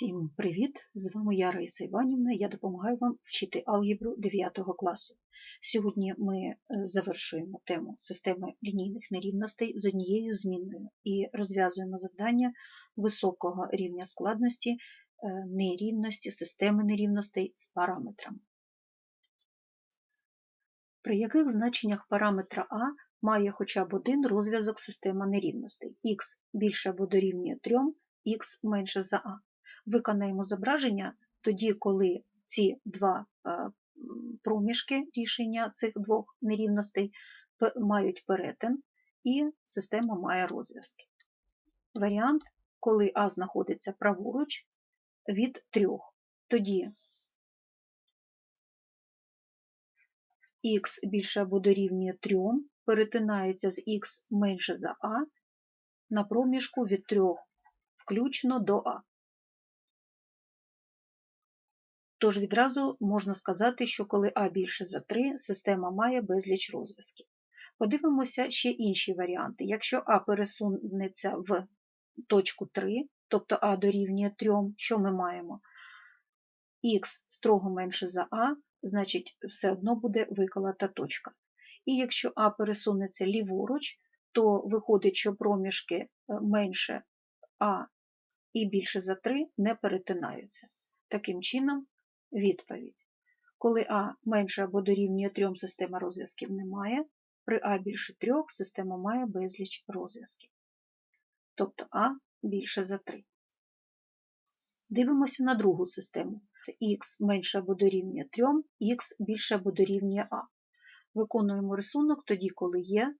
Всім привіт! З вами я Раїса Іванівна. Я допомагаю вам вчити алгебру 9 класу. Сьогодні ми е, завершуємо тему системи лінійних нерівностей з однією змінною і розв'язуємо завдання високого рівня складності е, нерівності, системи нерівностей з параметрами. При яких значеннях параметра А має хоча б один розв'язок система нерівностей х більше або дорівнює 3, х менше за А. Виконаємо зображення тоді, коли ці два е, проміжки рішення цих двох нерівностей мають перетин і система має розв'язки. Варіант, коли А знаходиться праворуч від 3. Тоді х більше або дорівнює 3 перетинається з х менше за А на проміжку від 3 включно до А. Тож відразу можна сказати, що коли А більше за 3, система має безліч розв'язків. Подивимося ще інші варіанти. Якщо А пересунеться в точку 3, тобто А дорівнює 3, що ми маємо? Х строго менше за А, значить все одно буде виколота точка. І якщо А пересунеться ліворуч, то виходить, що проміжки е, менше А і більше за 3 не перетинаються. Таким чином, Відповідь. Коли А менше або дорівнює 3 система розв'язків немає, при А більше 3 система має безліч розв'язків. Тобто А більше за 3. Дивимося на другу систему. Х менше або дорівнює 3, х більше або дорівнює А. Виконуємо рисунок тоді, коли є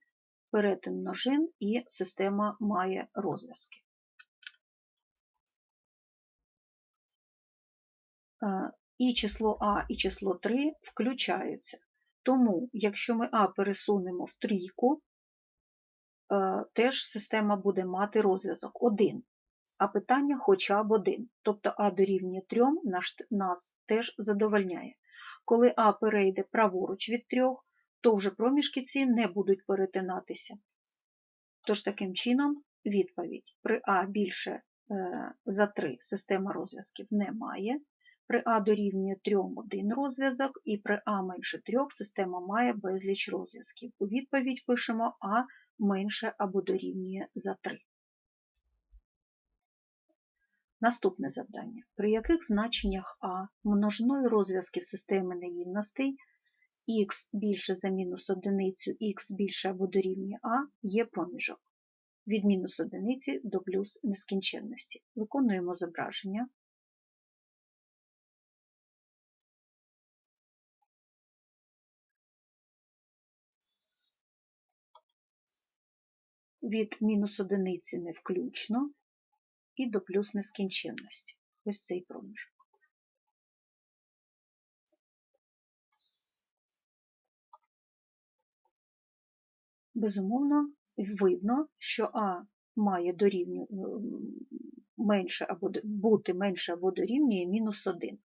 перетин множин і система має розв'язки. І число А і число 3 включаються. Тому, якщо ми А пересунемо в трійку, е, теж система буде мати розв'язок 1, а питання хоча б 1. Тобто А дорівнює 3 нас теж задовольняє. Коли А перейде праворуч від 3, то вже проміжки ці не будуть перетинатися. Тож, таким чином, відповідь при А більше е, за 3 система розв'язків немає. При А дорівнює 3 один розв'язок, і при А менше 3 система має безліч розв'язків. У відповідь пишемо А менше або дорівнює за 3. Наступне завдання. При яких значеннях А множною розв'язків системи нерівностей х більше за мінус одиницю, х більше або дорівнює А є проміжок від мінус одиниці до плюс нескінченності. Виконуємо зображення. Від мінус одиниці не включно і до плюс нескінченності. Ось цей проміжок. Безумовно, видно, що А має дорівню менше або бути менше або дорівнює мінус 1.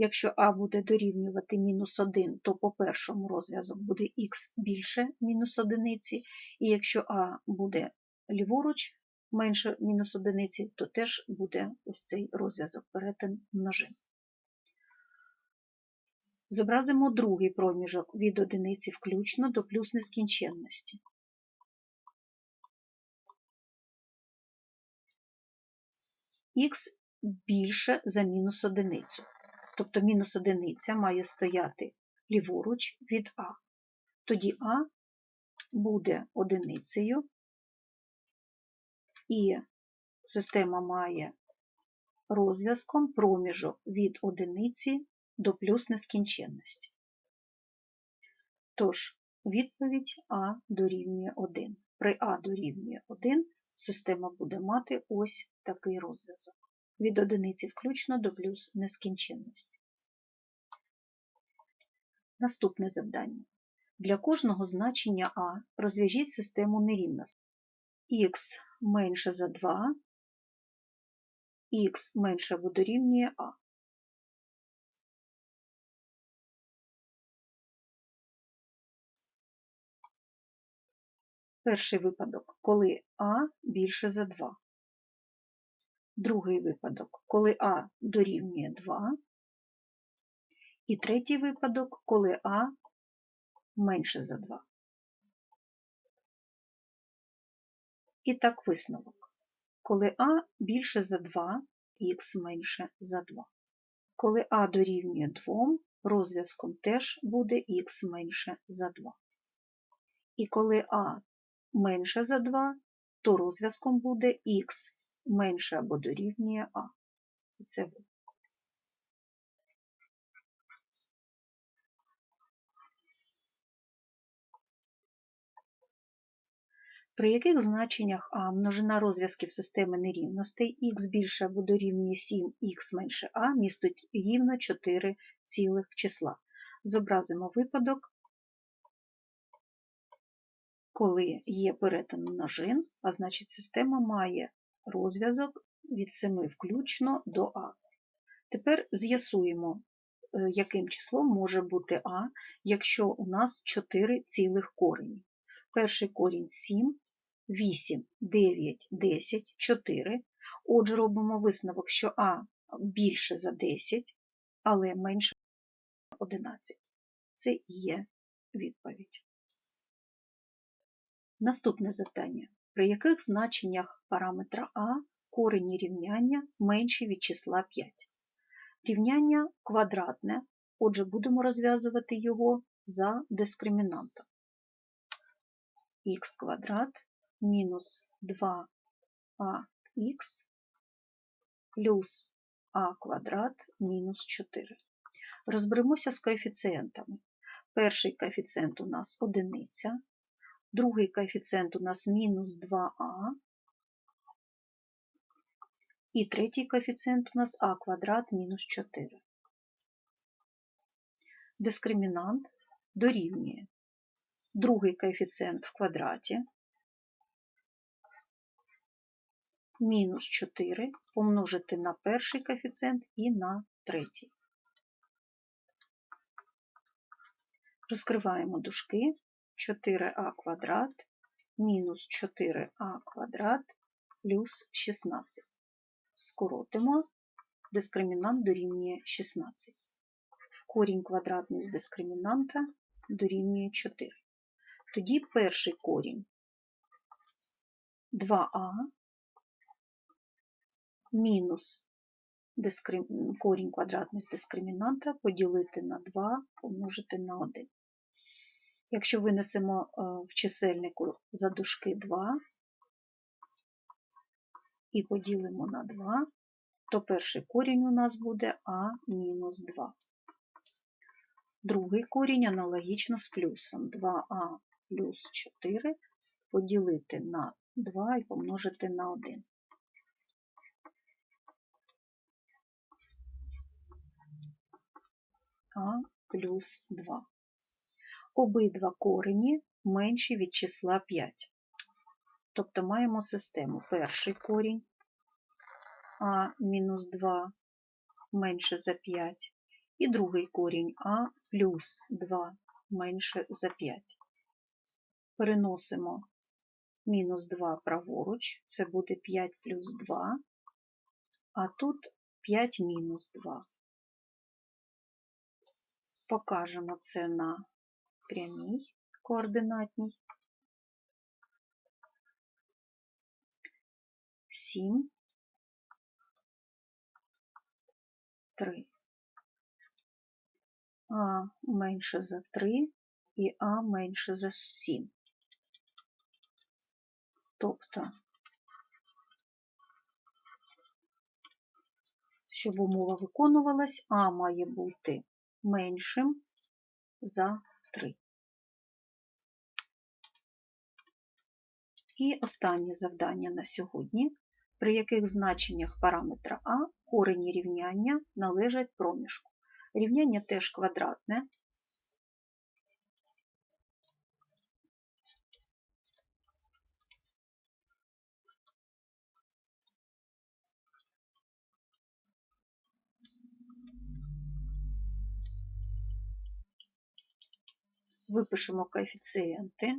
Якщо А буде дорівнювати мінус 1, то по першому розв'язок буде х більше мінус одиниці, і якщо А буде ліворуч менше мінус одиниці, то теж буде ось цей розв'язок перетин множин. Зобразимо другий проміжок від одиниці включно до плюс нескінченності. Х більше за мінус одиницю. Тобто мінус одиниця має стояти ліворуч від А. Тоді А буде одиницею, і система має розв'язком проміжок від одиниці до плюс нескінченності. Тож, відповідь А дорівнює 1. При А дорівнює 1 система буде мати ось такий розв'язок від одиниці включно до плюс нескінченності. Наступне завдання. Для кожного значення А розв'яжіть систему нерівностей. Х менше за 2, х менше або дорівнює А. Перший випадок, коли А більше за 2. Другий випадок, коли А дорівнює 2. І третій випадок, коли А менше за 2. І так висновок. Коли А більше за 2, х менше за 2. Коли А дорівнює 2, розв'язком теж буде х менше за 2. І коли А менше за 2, то розв'язком буде х менше або дорівнює А. Це буде. При яких значеннях А множина розв'язків системи нерівностей х більше або дорівнює 7, х менше А містить рівно 4 цілих числа. Зобразимо випадок, коли є перетин множин, а значить система має розв'язок від 7 включно до А. Тепер з'ясуємо, е, яким числом може бути А, якщо у нас 4 цілих корені. Перший корінь 7, 8, 9, 10, 4. Отже, робимо висновок, що А більше за 10, але менше 11. Це є відповідь. Наступне завдання. При яких значеннях параметра А корені рівняння менші від числа 5? Рівняння квадратне, отже, будемо розв'язувати його за дискримінантом. х квадрат мінус 2ах плюс а квадрат мінус 4. Розберемося з коефіцієнтами. Перший коефіцієнт у нас одиниця, другий коефіцієнт у нас мінус 2а, і третій коефіцієнт у нас а квадрат мінус 4. Дискримінант дорівнює другий коефіцієнт в квадраті мінус 4 помножити на перший коефіцієнт і на третій. Розкриваємо дужки 4а квадрат мінус 4а квадрат плюс 16. Скоротимо, дискримінант дорівнює 16. Корінь квадратний з дискримінанта дорівнює 4. Тоді перший корінь 2а мінус корінь квадратний з дискримінанта поділити на 2 помножити на 1. Якщо винесемо е, в чисельнику за дужки 2 і поділимо на 2, то перший корінь у нас буде а мінус 2. Другий корінь аналогічно з плюсом 2а плюс 4 поділити на 2 і помножити на 1. а плюс 2. Обидва корені менші від числа 5. Тобто маємо систему перший корінь а мінус 2 менше за 5, і другий корінь а плюс 2 менше за 5. Переносимо мінус 2 праворуч, це буде 5 плюс 2, а тут 5 мінус 2. Покажемо це на прямій координатній. 7, 3. А менше за 3 і А менше за 7. Тобто, щоб умова виконувалась, А має бути меншим за 3. І останнє завдання на сьогодні, при яких значеннях параметра А корені рівняння належать проміжку. Рівняння теж квадратне. випишемо коефіцієнти.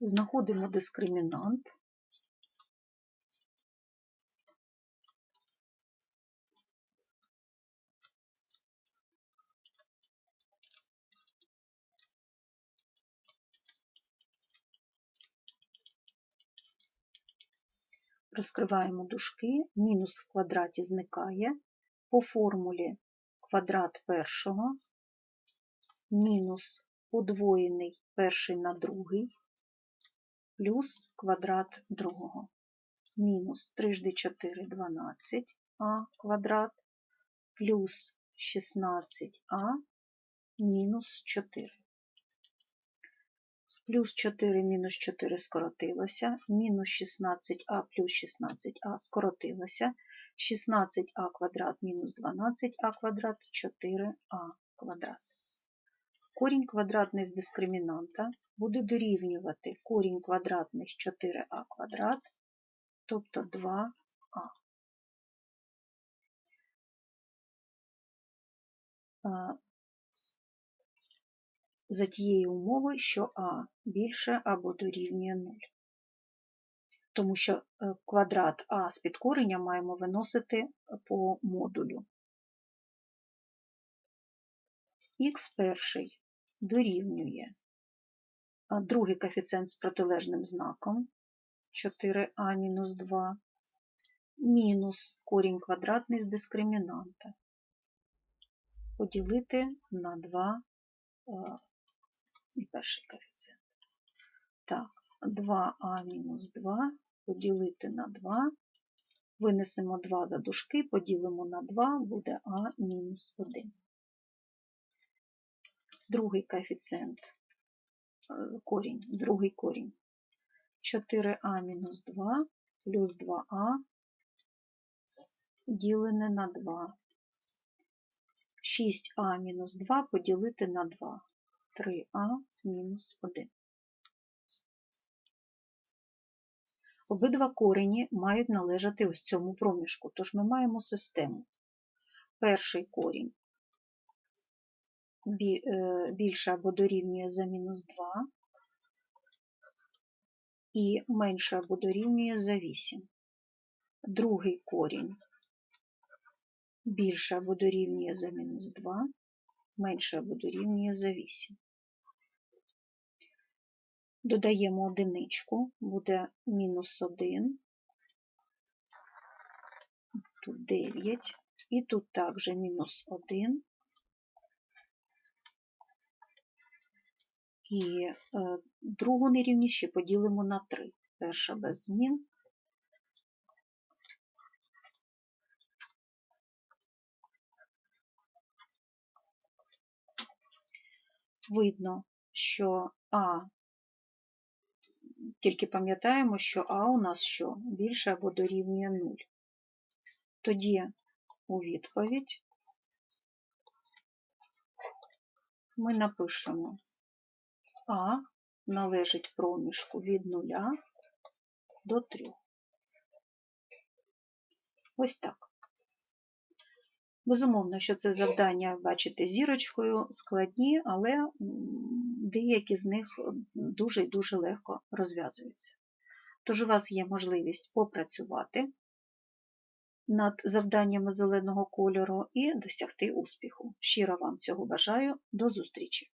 Знаходимо дискримінант. Розкриваємо дужки, мінус в квадраті зникає. По формулі квадрат першого мінус подвоєний перший на другий плюс квадрат другого. Мінус 3 жди 4 12 а квадрат плюс 16а мінус 4. Плюс 4 мінус 4 скоротилося, мінус 16а плюс 16а скоротилося, 16а квадрат мінус 12а квадрат 4а квадрат. Корінь квадратний з дискримінанта буде дорівнювати корінь квадратний з 4а квадрат, тобто 2а. За тією умовою, що а більше або дорівнює 0. Тому що е, квадрат а з підкорення маємо виносити по модулю. Х перший дорівнює другий коефіцієнт з протилежним знаком 4а мінус 2 мінус корінь квадратний з дискримінанта поділити на 2 і перший коефіцієнт. Так, 2а мінус 2 поділити на 2. Винесемо 2 за дужки, поділимо на 2, буде а мінус 1 другий коефіцієнт, е, корінь, другий корінь. 4а мінус 2 плюс 2а ділене на 2. 6а мінус 2 поділити на 2. 3а мінус 1. Обидва корені мають належати ось цьому проміжку, тож ми маємо систему. Перший корінь Е, більше або дорівнює за мінус 2 і менше або дорівнює за 8. Другий корінь більше або дорівнює за мінус 2, менше або дорівнює за 8. Додаємо одиничку, буде мінус 1, тут 9, і тут також мінус 1, І е, другу нерівність ще поділимо на 3. Перша без змін. Видно, що А, тільки пам'ятаємо, що А у нас що більше або дорівнює 0. Тоді у відповідь ми напишемо а належить проміжку від 0 до 3. Ось так. Безумовно, що це завдання, бачите, зірочкою складні, але деякі з них дуже і дуже легко розв'язуються. Тож у вас є можливість попрацювати над завданнями зеленого кольору і досягти успіху. Щиро вам цього бажаю. До зустрічі!